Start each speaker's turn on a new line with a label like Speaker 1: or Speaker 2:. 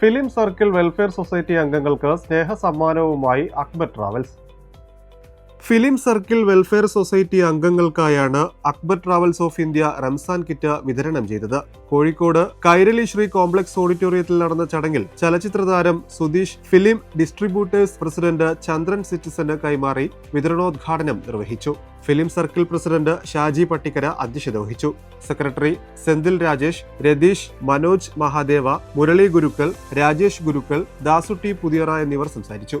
Speaker 1: Film circle welfare society അംഗങ്ങൾക്ക് സ്നേഹ സമ്മാനവുമായി Akbar travels. Film circle welfare society അംഗങ്ങൾക്കായാണ് Akbar travels of India Ramzan kit വിതരണം ചെയ്തത്. Kozhikode Kairali Shri complex ഓഡിറ്റോറിയത്തിൽ നടന്ന ചടങ്ങിൽ ചലച്ചിത്ര താരം Sudheesh film distributors president Chandran സിറ്റിസന് കൈമാറി വിതരണോദ്ഘാടനം നിർവഹിച്ചു. Film circle president Shaji Pattikkara അധ്യക്ഷത വഹിച്ചു. സെക്രട്ടറി സെന്തിൽ രാജേഷ് രതീഷ് മനോജ് മഹാദേവ മുരളി ഗുരുക്കൾ രാജേഷ് ഗുരുക്കൾ ദാസുട്ടി പുതിയറ എന്നിവർ സംസാരിച്ചു.